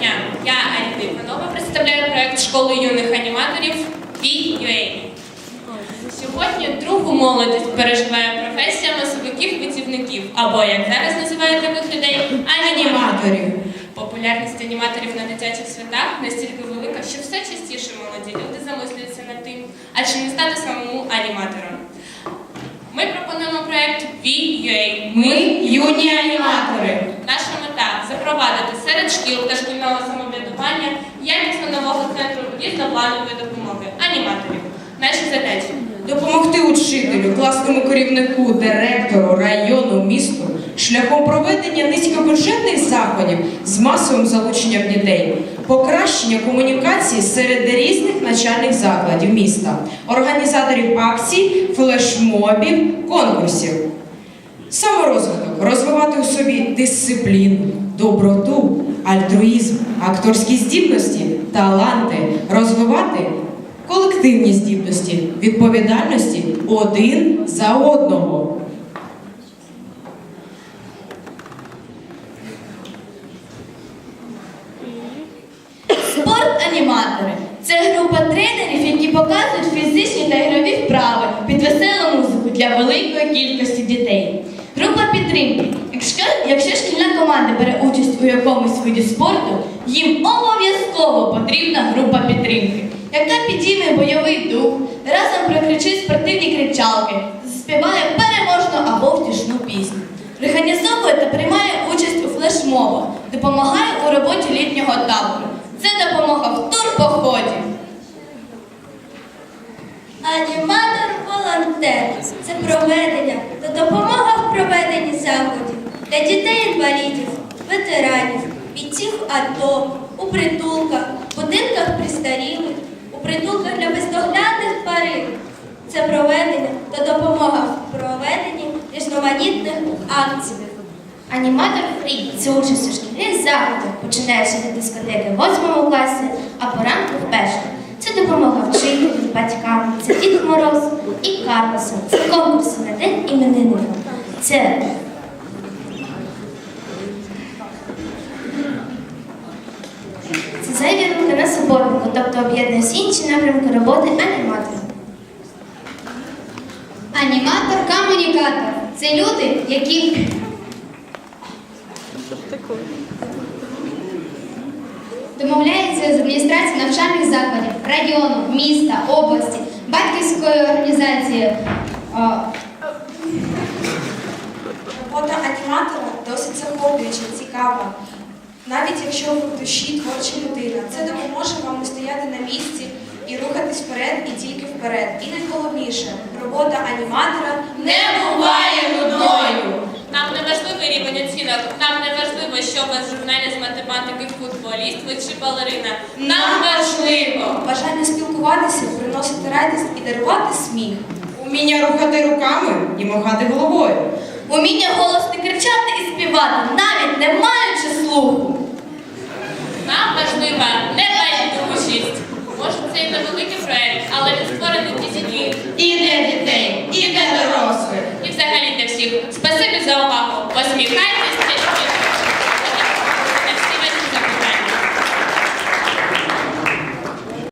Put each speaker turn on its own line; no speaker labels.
дня! Я Аліна Іванова представляю проект школи юних аніматорів VUA. Сьогодні другу молодість переживає професія масовиків-витівників, або як зараз називають таких людей аніматорів. Популярність аніматорів на дитячих святах настільки велика, що все частіше молоді люди замислюються над тим, а чи не стати самому аніматором. Ми пропонуємо проект VUA.
Ми юні аніматори.
Наша запровадити серед шкіл та шкільного самоврядування якісно нового центру різнопланової допомоги аніматорів. Наші задачі
Допомогти учителю, класному керівнику, директору, району, місту шляхом проведення низькобюджетних заходів з масовим залученням дітей, покращення комунікації серед різних навчальних закладів міста, організаторів акцій, флешмобів, конкурсів. Саморозвиток, розвивати у собі дисципліну, доброту, альтруїзм, акторські здібності, таланти, розвивати колективні здібності, відповідальності один за одного.
Спорт-аніматори це група тренерів, які показують фізичні та ігрові вправи під веселу музику для великої кількості дітей. Група підтримки. Якщо, якщо шкільна команда бере участь у якомусь виді спорту, їм обов'язково потрібна група підтримки, яка підійме бойовий дух, разом прокричить спортивні кричалки, заспіває переможну або втішну пісню. Організовує та приймає участь у флешмобах, допомагає у роботі літнього табору. Це допомога в турпоході.
Аніматор-волонтер це проведення та допомога проведенні заходів для дітей-інвалідів, ветеранів, бійців АТО, у притулках, будинках престарілих, у притулках для бездоглядних тварин. Це проведення та допомога в проведенні різноманітних акцій.
Аніматор фрі це участь у шкільних заходах, починаючи від дискотеки в 8 класі, а по ранку в першому. Це допомога вчителям, батькам, це Дід Мороз і Карлосом. Це конкурси на день іменинника. Це це зайві руки на суботнику, тобто об'єднує всі інші напрямки роботи аніматора. Аніматор-комунікатор це люди, які Домовляється з адміністрацією навчальних закладів, району, міста, області, батьківської організації. А,
досить захоплююча, цікава. Навіть якщо ви в душі творча людина, це допоможе вам не стояти на місці і рухатись вперед і тільки вперед. І найголовніше, робота аніматора
не буває нудною. Нам не важливий рівень оцінок, нам не важливо, що вас в журналі з математики футболіст ви чи балерина. Нам важливо.
бажання спілкуватися, приносити радість і дарувати сміх.
Уміння рухати руками і махати головою
уміння голосно кричати і співати, навіть не маючи слуху.
Нам важлива не байдужість. Може, це і невеликий проект, але він створений для дітей.
І для дітей, і для дорослих.
І взагалі для всіх. Спасибі за увагу. Посміхайтеся.